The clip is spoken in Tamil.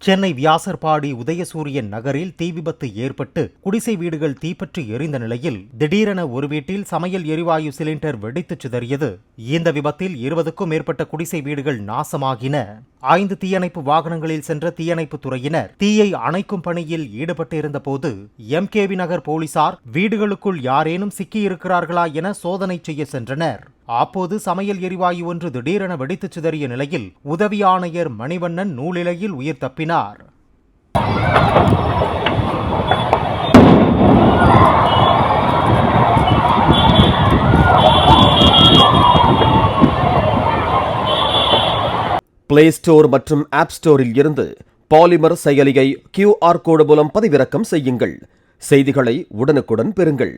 சென்னை வியாசர்பாடி உதயசூரியன் நகரில் தீ விபத்து ஏற்பட்டு குடிசை வீடுகள் தீப்பற்றி எரிந்த நிலையில் திடீரென ஒரு வீட்டில் சமையல் எரிவாயு சிலிண்டர் வெடித்துச் சிதறியது. இந்த விபத்தில் இருபதுக்கும் மேற்பட்ட குடிசை வீடுகள் நாசமாகின. ஐந்து தீயணைப்பு வாகனங்களில் சென்ற தீயணைப்பு துறையினர் தீயை அணைக்கும் பணியில் ஈடுபட்டிருந்த போது எம்கேவி நகர் போலீசார் வீடுகளுக்குள் யாரேனும் சிக்கியிருக்கிறார்களா என சோதனை செய்ய சென்றனர். அப்போது சமையல் எரிவாயு ஒன்று திடீரென வெடித்துச் சிதறிய நிலையில் உதவி ஆணையர் மணிவண்ணன் நூலிழையில் உயிர் தப்பினார். பிளே ஸ்டோர் மற்றும் ஆப் ஸ்டோரில் இருந்து பாலிமர் செயலியை கியூஆர் கோடு மூலம் பதிவிறக்கம் செய்யுங்கள். செய்திகளை உடனுக்குடன் பெறுங்கள்.